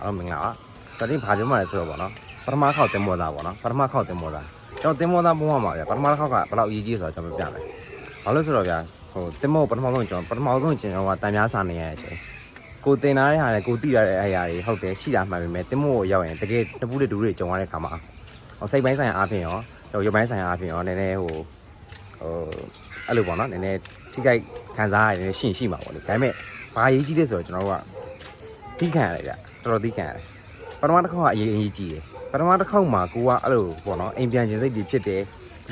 အားလုံးမင်္ဂလာပါတတိဘာပြောမှလဲဆိုတော့ဗောနော်ပထမခေါက်တင်မောသားဗောနော်ပထမခေါက်တင်မောသားကျွန်တော်တင်မောသားဘုံမှာဗျာပထမခေါက်ကဘယ်လောက်အရေးကြီးဆိုတော့ကျွန်တော်ပြမယ်ဘာလို့ဆိုတော့ဗျာဟိုတင်မောပထမဆုံးကျွန်တော်ပထမဆုံးကျွန်တော်ကတန်များစာနေရတဲ့အချိန်ကိုတင်လာတဲ့ဟာလေကိုတိရတဲ့အရာတွေဟုတ်တယ်ရှိတာမှန်ပေမဲ့တင်မောကိုရောက်ရင်တကယ်တပူးတွေဒူးတွေကြုံရတဲ့ခါမှာဟိုစိတ်ပိုင်းဆိုင်ရာအားဖြင့်ရောကျွန်တော်ရုပ်ပိုင်းဆိုင်ရာအားဖြင့်ရောနည်းနည်းဟိုဟိုအဲ့လိုပေါ့နော်နည်းနည်းထိခိုက်ခံစားရတယ်ရှင်းရှိမှာပေါ့လေဒါပေမဲ့ဘာအရေးကြီးလဲဆိုတော့ကျွန်တော်တို့ကတီးခံရတယ်ဗျ တော်တော်တီးခံရတယ်ပထမတစ်ခေါက်ကအရေးအရေးကြီးတယ်ပထမတစ်ခေါက်မှာကိုကအဲ့လိုပေါ့နော်အိမ်ပြန်ခြင်းစိတ်တွေဖြစ်တယ်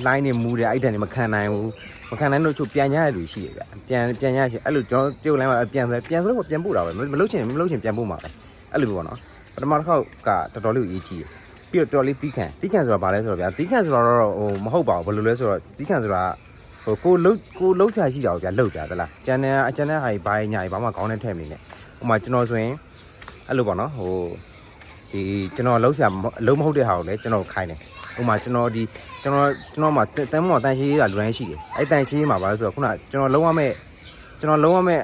လိုင်းနေမူတယ်အဲ့တန်တွေမခံနိုင်ဘူးမခံနိုင်လို့ချုပ်ပြန်ရရလူရှိတယ်ဗျပြန်ပြန်ရရှိအဲ့လိုကျွန်တော်ကြုတ်လိုင်းမှာပြန်ဆိုပြန်ဆိုတော့ပြန်ပို့တာပဲမလုပ်ချင်မလုပ်ချင်ပြန်ပို့မှာပဲအဲ့လိုပေါ့နော်ပထမတစ်ခေါက်ကတော်တော်လေးအရေးကြီးတယ်ပြီးတော့တော်တော်လေးတီးခံတီးခံဆိုတာဘာလဲဆိုတော့ဗျာတီးခံဆိုတော့ဟိုမဟုတ်ပါဘူးဘယ်လိုလဲဆိုတော့တီးခံဆိုတာဟိုကိုလှုပ်ကိုလှုပ်ဆရာရှိတာကိုဗျာလှုပ်ကြသလားကျန်တဲ့အကျန်တဲ့ဟာကြီးဘာညာကြီးဘာမှခေါင်းနဲ့ထည့်မနေနဲ့ဟိုမှာကျွန်တော်ဆိုရင် အဲ့လိုပေါ့နော်ဟိုဒီကျွန်တော်လုံးဆရာအလုံးမဟုတ်တဲ့ဟာကိုလည်းကျွန်တော်ခိုင်းတယ်ဥပမာကျွန်တော်ဒီကျွန်တော်ကျွန်တော်မှာတန်းမော်တန်ရှိရေးကလူတိုင်းရှိတယ်အဲ့တန်ရှိရေးမှာပါလို့ဆိုတော့ခုနကျွန်တော်လုံးဝမဲ့ကျွန်တော်လုံးဝမဲ့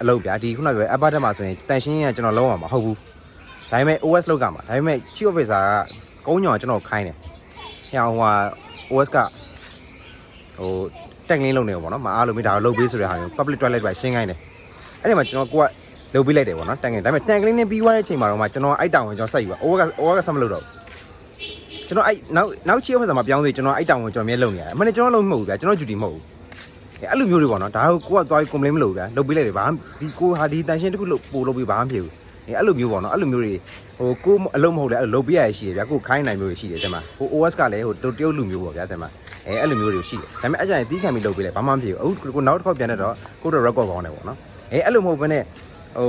အလုပ်ပြဒီခုနပြောအပတ်တက်မှာဆိုရင်တန်ရှင်းရေးကကျွန်တော်လုံးဝမှာမဟုတ်ဘူးဒါပေမဲ့ OS လောက်ကမှာဒါပေမဲ့ chief officer ကကုန်းညောင်ကျွန်တော်ခိုင်းတယ်ဟိုဟို OS ကဟိုတက်ကလင်းလုံးနေပေါ့နော်မအားလို့မိဒါကိုလုပ်ပေးဆိုတဲ့ဟာမျိုး public toilet ပဲရှင်းခိုင်းတယ်အဲ့ဒီမှာကျွန်တော်ကိုက လုပ်ပေးလိုက်တယ်ပေါ့နော်တန်ကင်ဒါပေမဲ့တန်ကလေးနဲ့ပြီးသွားတဲ့အချိန်မှာတော့မှကျွန်တော်အိုက်တောင်ကိုကျွန်တော်ဆက်ယူပါအိုးကအိုးကဆက်မလုပ်တော့ဘူးကျွန်တော်အိုက်နောက်နောက်ချီယောဖက်ဆာမှာပြောင်းသေးကျွန်တော်အိုက်တောင်ကိုကျွန်တော်မြဲလုပ်နေရတယ်အမှန်နဲ့ကျွန်တော်လုံးမဟုတ်ဘူးဗျာကျွန်တော်ဂျူတီမဟုတ်ဘူးအဲ့လိုမျိုးတွေပေါ့နော်ဒါကိုကိုကသွားပြီး complain မလုပ်ဘူးဗျာလုပ်ပေးလိုက်တယ်ဘာဒီကိုဟာဒီတန်ရှင်းတစ်ခုလုပ်ပို့လုပ်ပြီးဘာမှမဖြစ်ဘူးအဲ့လိုမျိုးပေါ့နော်အဲ့လိုမျိုးတွေဟိုကိုအလုံးမဟုတ်လေအဲ့လိုလုပ်ပေးရရှိတယ်ဗျာကိုခိုင်းနိုင်မျိုးတွေရှိတယ်တဲ့မှာဟို OS ကလည်းဟိုတရုတ်လူမျိုးပေါ့ဗျာတဲ့မှာအဲအဲ့လိုမျိုးတွေရှိတယ်ဒါပေမဲ့အကြိုင်တီးခံပြီးလုပ်ပေးလိုက်ဘာမှမဖြစ်ဘူးအခုကိုနောက်တစ်ခေါက်ပြန်တော့ကိုတော့ record ကောင်းတယ်ပေါ့နော်အဲအဲ့လိုမဟုတ်ဘဲနဲ့ ဟို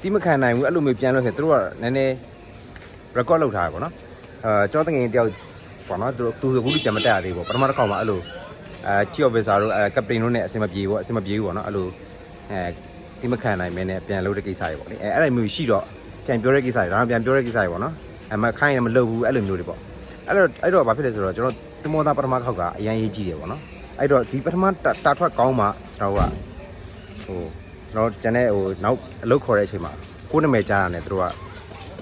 တီးမခံနိုင်ဘူးအဲ့လိုမျိုးပြန်လို့ဆိုရင်တို့ကနည်းနည်း record လုပ်ထားရပါတော့အာကျောင်းတငယ်တယောက်ပေါ့နော်သူသူအခုပြန်မတက်ရသေးဘူးပထမတစ်ခေါက်မှာအဲ့လိုအဲ chief officer တို့အဲ captain တို့နဲ့အဆင်မပြေဘူးအဆင်မပြေဘူးပေါ့နော်အဲ့လိုအဲတီးမခံနိုင်မင်းနဲ့ပြန်လုပ်တဲ့ကိစ္စတွေပေါ့လေအဲအဲ့လိုမျိုးရှိတော့ပြန်ပြောတဲ့ကိစ္စတွေဒါတော့ပြန်ပြောတဲ့ကိစ္စတွေပေါ့နော်အမခိုင်းရင်မလုပ်ဘူးအဲ့လိုမျိုးတွေပေါ့အဲ့တော့အဲ့တော့ဘာဖြစ်လဲဆိုတော့ကျွန်တော်တမောသားပထမခေါက်ကအရန်ရေးကြည့်တယ်ပေါ့နော်အဲ့တော့ဒီပထမတာထွက်ကောင်းမှကျွန်တော်ကဟို ကျွန်တော်ကျန်တဲ့ဟိုနောက်အလုပ်ခေါ်တဲ့အချိန်မှာကိုယ်နာမည်ကြားတာနဲ့သူတို့က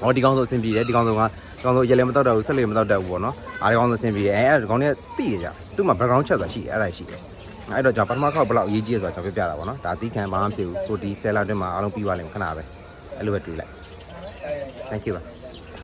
ဟောဒီကောင်ဆိုအဆင်ပြေတယ်ဒီကောင်ဆိုကဒီကောင်ဆိုရက်လည်းမတော့တော့ဘူးဆက်လည်းမတော့တော့ဘူးပေါ့နော်အားဒီကောင်ဆိုအဆင်ပြေတယ်အဲအဲ့ဒီကောင်တွေကတိရကြသူ့မှာ background check ဆိုတာရှိတယ်အဲ့ဒါရှိတယ်အဲ့တော့ကျွန်တော်ပထမခေါက်ဘယ်လောက်အရေးကြီးလဲဆိုတာကျွန်တော်ပြပြတာပေါ့နော်ဒါအသီးခံဘာမှမဖြစ်ဘူးကိုဒီ seller တွင်မှာအားလုံးပြီးသွားလိမ့်မယ်ခဏပဲအဲ့လိုပဲတွေ့လိုက် thank you ပါ